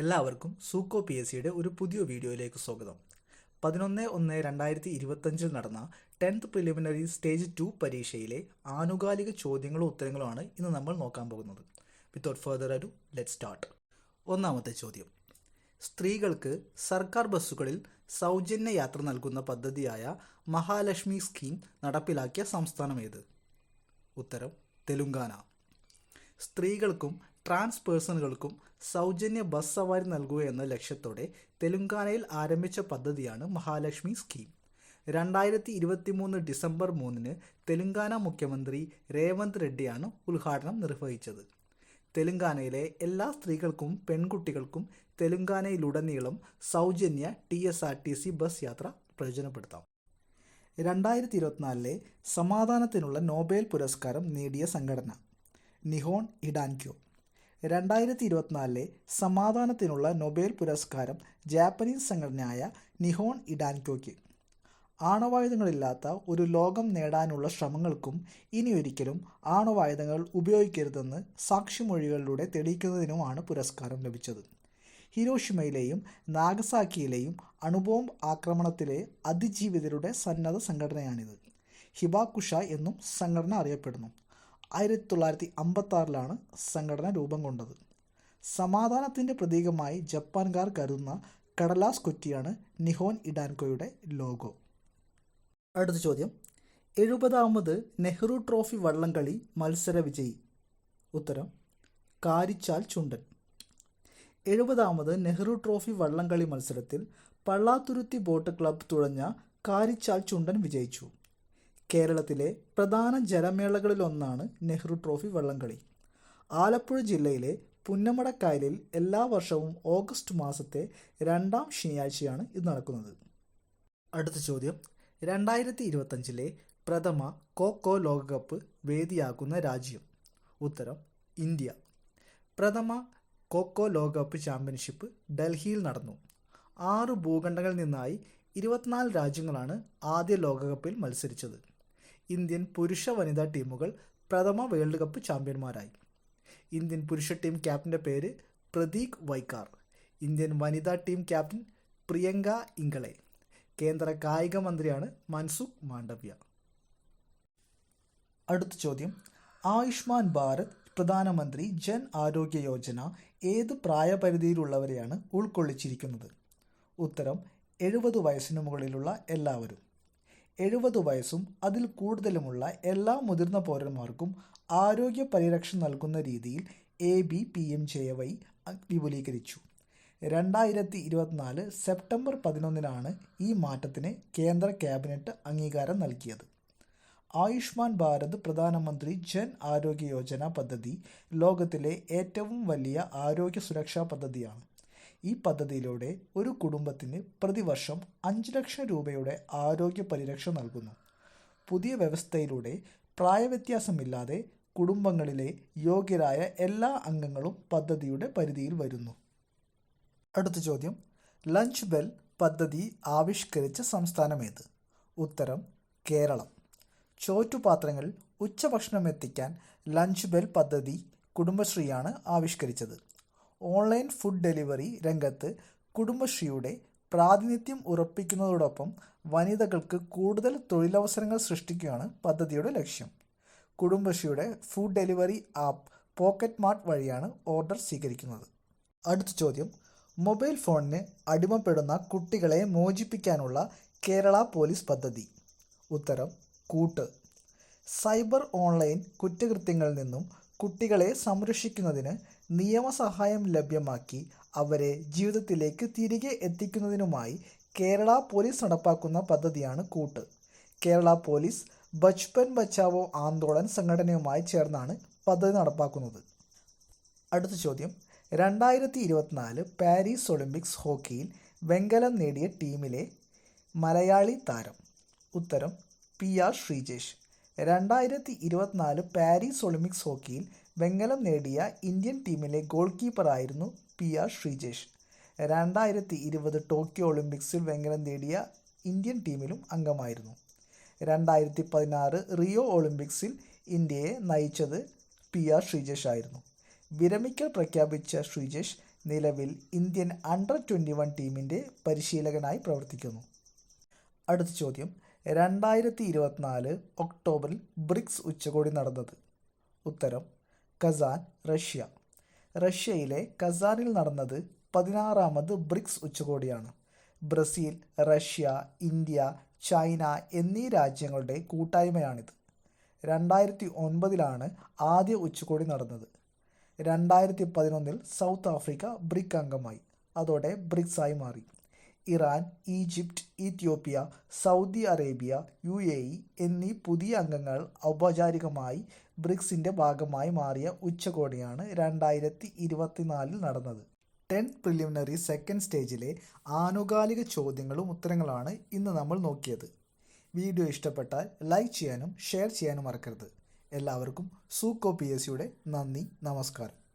എല്ലാവർക്കും സൂക്കോ P S സിയുടെ ഒരു പുതിയ വീഡിയോയിലേക്ക് സ്വാഗതം. പതിനൊന്ന് ഒന്ന് രണ്ടായിരത്തി ഇരുപത്തഞ്ചിൽ നടന്ന ടെൻത്ത് പ്രിലിമിനറി സ്റ്റേജ് ടു പരീക്ഷയിലെ ആനുകാലിക ചോദ്യങ്ങളും ഉത്തരങ്ങളുമാണ് ഇന്ന് നമ്മൾ നോക്കാൻ പോകുന്നത്. Without further ado let start ഒന്നാമത്തെ ചോദ്യം. സ്ത്രീകൾക്ക് സർക്കാർ ബസ്സുകളിൽ സൗജന്യ യാത്ര നൽകുന്ന പദ്ധതിയായ മഹാലക്ഷ്മി സ്കീം നടപ്പിലാക്കിയ സംസ്ഥാനം ഏത്? ഉത്തരം തെലുങ്കാന. സ്ത്രീകൾക്കും ട്രാൻസ് പേഴ്സണുകൾക്കും സൗജന്യ ബസ് സവാരി നൽകുക എന്ന ലക്ഷ്യത്തോടെ തെലുങ്കാനയിൽ ആരംഭിച്ച പദ്ധതിയാണ് മഹാലക്ഷ്മി സ്കീം. രണ്ടായിരത്തി ഇരുപത്തി മൂന്ന് ഡിസംബർ മൂന്നിന് തെലുങ്കാന മുഖ്യമന്ത്രി രേവന്ത് റെഡ്ഡിയാണ് ഉദ്ഘാടനം നിർവഹിച്ചത്. തെലുങ്കാനയിലെ എല്ലാ സ്ത്രീകൾക്കും പെൺകുട്ടികൾക്കും തെലുങ്കാനയിലുടനീളം സൗജന്യ T S R T C bus യാത്ര പ്രയോജനപ്പെടുത്താം. രണ്ടായിരത്തി ഇരുപത്തിനാലിലെ സമാധാനത്തിനുള്ള നോബേൽ പുരസ്കാരം നേടിയ സംഘടന നിഹോൺ ഇഡാൻക്യോ. രണ്ടായിരത്തി ഇരുപത്തിനാലിലെ സമാധാനത്തിനുള്ള നൊബേൽ പുരസ്കാരം ജാപ്പനീസ് സംഘടനയായ നിഹോൺ ഇഡാൻകോയ്ക്ക് ആണവായുധങ്ങളില്ലാത്ത ഒരു ലോകം നേടാനുള്ള ശ്രമങ്ങൾക്കും ഇനിയൊരിക്കലും ആണവായുധങ്ങൾ ഉപയോഗിക്കരുതെന്ന് സാക്ഷിമൊഴികളിലൂടെ തെളിയിക്കുന്നതിനുമാണ് പുരസ്കാരം ലഭിച്ചത്. ഹിരോഷിമയിലെയും നാഗസാക്കിയിലെയും അണുബോംബ് ആക്രമണത്തിലെ അതിജീവിതരുടെ സന്നദ്ധ സംഘടനയാണിത്. ഹിബാക്കുഷ എന്നും സംഘടന അറിയപ്പെടുന്നു. ആയിരത്തി തൊള്ളായിരത്തി അമ്പത്താറിലാണ് സംഘടന രൂപം കൊണ്ടത്. സമാധാനത്തിന്റെ പ്രതീകമായി ജപ്പാൻകാർ കരുതുന്ന കടലാസ് കൊറ്റിയാണ് നിഹോൻ ഇഡാൻകോയുടെ ലോഗോ. അടുത്ത ചോദ്യം. എഴുപതാമത് നെഹ്റു ട്രോഫി വള്ളംകളി മത്സര വിജയി. ഉത്തരം കാരിച്ചാൽ ചുണ്ടൻ. എഴുപതാമത് നെഹ്റു ട്രോഫി വള്ളംകളി മത്സരത്തിൽ പള്ളാത്തുരുത്തി ബോട്ട് ക്ലബ് തുഴഞ്ഞ കാരിച്ചാൽ ചുണ്ടൻ വിജയിച്ചു. കേരളത്തിലെ പ്രധാന ജലമേളകളിലൊന്നാണ് നെഹ്റു ട്രോഫി വള്ളംകളി. ആലപ്പുഴ ജില്ലയിലെ പുന്നമടക്കായലിൽ എല്ലാ വർഷവും ഓഗസ്റ്റ് മാസത്തെ രണ്ടാം ശനിയാഴ്ചയാണ് ഇത് നടക്കുന്നത്. അടുത്ത ചോദ്യം. രണ്ടായിരത്തി ഇരുപത്തഞ്ചിലെ പ്രഥമ കോക്കോ ലോകകപ്പ് വേദിയാക്കുന്ന രാജ്യം. ഉത്തരം ഇന്ത്യ. പ്രഥമ കോക്കോ ലോകകപ്പ് ചാമ്പ്യൻഷിപ്പ് ഡൽഹിയിൽ നടന്നു. ആറ് ഭൂഖണ്ഡങ്ങളിൽ നിന്നായി ഇരുപത്തിനാല് രാജ്യങ്ങളാണ് ആദ്യ ലോകകപ്പിൽ മത്സരിച്ചത്. ഇന്ത്യൻ പുരുഷ വനിതാ ടീമുകൾ പ്രഥമ വേൾഡ് കപ്പ് ചാമ്പ്യന്മാരായി. ഇന്ത്യൻ പുരുഷ ടീം ക്യാപ്റ്റന്റെ പേര് പ്രതീക് വൈക്കാർ. ഇന്ത്യൻ വനിതാ ടീം ക്യാപ്റ്റൻ പ്രിയങ്ക ഇംഗളെ. കേന്ദ്ര കായിക മന്ത്രിയാണ് മൻസുഖ് മാണ്ഡവ്യ. അടുത്ത ചോദ്യം. ആയുഷ്മാൻ ഭാരത് പ്രധാനമന്ത്രി ജൻ ആരോഗ്യ യോജന ഏത് പ്രായപരിധിയിലുള്ളവരെയാണ് ഉൾക്കൊള്ളിച്ചിരിക്കുന്നത്? ഉത്തരം എഴുപത് വയസ്സിന് മുകളിലുള്ള എല്ലാവരും. എഴുപത് വയസ്സും അതിൽ കൂടുതലുമുള്ള എല്ലാ മുതിർന്ന പൗരന്മാർക്കും ആരോഗ്യ പരിരക്ഷ നൽകുന്ന രീതിയിൽ A B P M J Y വിപുലീകരിച്ചു. രണ്ടായിരത്തി ഇരുപത്തിനാല് സെപ്റ്റംബർ പതിനൊന്നിനാണ് ഈ മാറ്റത്തിന് കേന്ദ്ര ക്യാബിനറ്റ് അംഗീകാരം നൽകിയത്. ആയുഷ്മാൻ ഭാരത് പ്രധാനമന്ത്രി ജൻ ആരോഗ്യ യോജന പദ്ധതി ലോകത്തിലെ ഏറ്റവും വലിയ ആരോഗ്യ സുരക്ഷാ പദ്ധതിയാണ്. ഈ പദ്ധതിയിലൂടെ ഒരു കുടുംബത്തിന് പ്രതിവർഷം അഞ്ച് ലക്ഷം രൂപയുടെ ആരോഗ്യ പരിരക്ഷ നൽകുന്നു. പുതിയ വ്യവസ്ഥയിലൂടെ പ്രായവ്യത്യാസമില്ലാതെ കുടുംബങ്ങളിലെ യോഗ്യരായ എല്ലാ അംഗങ്ങളും പദ്ധതിയുടെ പരിധിയിൽ വരുന്നു. അടുത്ത ചോദ്യം. ലഞ്ച് ബെൽ പദ്ധതി ആവിഷ്കരിച്ച സംസ്ഥാനമേത്? ഉത്തരം കേരളം. ചോറ്റുപാത്രങ്ങളിൽ ഉച്ചഭക്ഷണം എത്തിക്കാൻ ലഞ്ച് ബെൽ പദ്ധതി കുടുംബശ്രീയാണ് ആവിഷ്കരിച്ചത്. ഓൺലൈൻ ഫുഡ് ഡെലിവറി രംഗത്ത് കുടുംബശ്രീയുടെ പ്രാതിനിധ്യം ഉറപ്പിക്കുന്നതോടൊപ്പം വനിതകൾക്ക് കൂടുതൽ തൊഴിലവസരങ്ങൾ സൃഷ്ടിക്കുകയാണ് പദ്ധതിയുടെ ലക്ഷ്യം. കുടുംബശ്രീയുടെ food delivery app pocket mart വഴിയാണ് ഓർഡർ സ്വീകരിക്കുന്നത്. അടുത്ത ചോദ്യം. മൊബൈൽ ഫോണിന് അടിമപ്പെടുന്ന കുട്ടികളെ മോചിപ്പിക്കാനുള്ള കേരള പോലീസ് പദ്ധതി. ഉത്തരം കൂട്ട്. സൈബർ ഓൺലൈൻ കുറ്റകൃത്യങ്ങളിൽ നിന്നും കുട്ടികളെ സംരക്ഷിക്കുന്നതിന് നിയമസഹായം ലഭ്യമാക്കി അവരെ ജീവിതത്തിലേക്ക് തിരികെ എത്തിക്കുന്നതിനുമായി കേരള പോലീസ് നടപ്പാക്കുന്ന പദ്ധതിയാണ് കൂട്ട്. കേരള പോലീസ് ബച്പൻ ബച്ചാവോ ആന്തോളൻ സംഘടനയുമായി ചേർന്നാണ് പദ്ധതി നടപ്പാക്കുന്നത്. അടുത്ത ചോദ്യം. രണ്ടായിരത്തി ഇരുപത്തിനാല് പാരീസ് ഒളിമ്പിക്സ് ഹോക്കിയിൽ വെങ്കലം നേടിയ ടീമിലെ മലയാളി താരം. ഉത്തരം പി ആർ ശ്രീജേഷ്. രണ്ടായിരത്തി ഇരുപത്തിനാല് പാരീസ് ഒളിമ്പിക്സ് ഹോക്കിയിൽ വെങ്കലം നേടിയ ഇന്ത്യൻ ടീമിലെ ഗോൾ കീപ്പറായിരുന്നു പി ആർ ശ്രീജേഷ്. രണ്ടായിരത്തി ഇരുപത് ടോക്കിയോ ഒളിമ്പിക്സിൽ വെങ്കലം നേടിയ ഇന്ത്യൻ ടീമിലും അംഗമായിരുന്നു. രണ്ടായിരത്തി പതിനാറ് റിയോ ഒളിമ്പിക്സിൽ ഇന്ത്യയെ നയിച്ചത് പി ആർ ശ്രീജേഷ് ആയിരുന്നു. വിരമിക്കൽ പ്രഖ്യാപിച്ച ശ്രീജേഷ് നിലവിൽ ഇന്ത്യൻ അണ്ടർ ട്വന്റി വൺ ടീമിന്റെ പരിശീലകനായി പ്രവർത്തിക്കുന്നു. അടുത്ത ചോദ്യം. രണ്ടായിരത്തി ഇരുപത്തിനാല് ഒക്ടോബറിൽ ബ്രിക്സ് ഉച്ചകോടി നടന്നത്. ഉത്തരം കസാൻ റഷ്യ. റഷ്യയിലെ കസാനിൽ നടന്നത് പതിനാറാമത് ബ്രിക്സ് ഉച്ചകോടിയാണ്. ബ്രസീൽ റഷ്യ ഇന്ത്യ ചൈന എന്നീ രാജ്യങ്ങളുടെ കൂട്ടായ്മയാണിത്. രണ്ടായിരത്തി ഒൻപതിലാണ് ആദ്യ ഉച്ചകോടി നടന്നത്. രണ്ടായിരത്തി പതിനൊന്നിൽ സൗത്ത് ആഫ്രിക്ക ബ്രിക് അംഗമായി. അതോടെ ബ്രിക്സായി മാറി. Iran Egypt Ethiopia Saudi Arabia U A E എന്നീ പുതിയ അംഗങ്ങൾ ഔപചാരികമായി ബ്രിക്സിന്റെ ഭാഗമായി മാറിയ ഉച്ചകോടിയാണ് രണ്ടായിരത്തി ഇരുപത്തിനാലിൽ നടന്നത്. ടെൻത്ത് പ്രിലിമിനറി സെക്കൻഡ് സ്റ്റേജിലെ ആനുകാലിക ചോദ്യങ്ങളും ഉത്തരങ്ങളാണ് ഇന്ന് നമ്മൾ നോക്കിയത്. വീഡിയോ ഇഷ്ടപ്പെട്ടാൽ ലൈക്ക് ചെയ്യാനും ഷെയർ ചെയ്യാനും മറക്കരുത്. എല്ലാവർക്കും സൂക്കോ പി എസ് സിയുടെ നന്ദി നമസ്കാരം.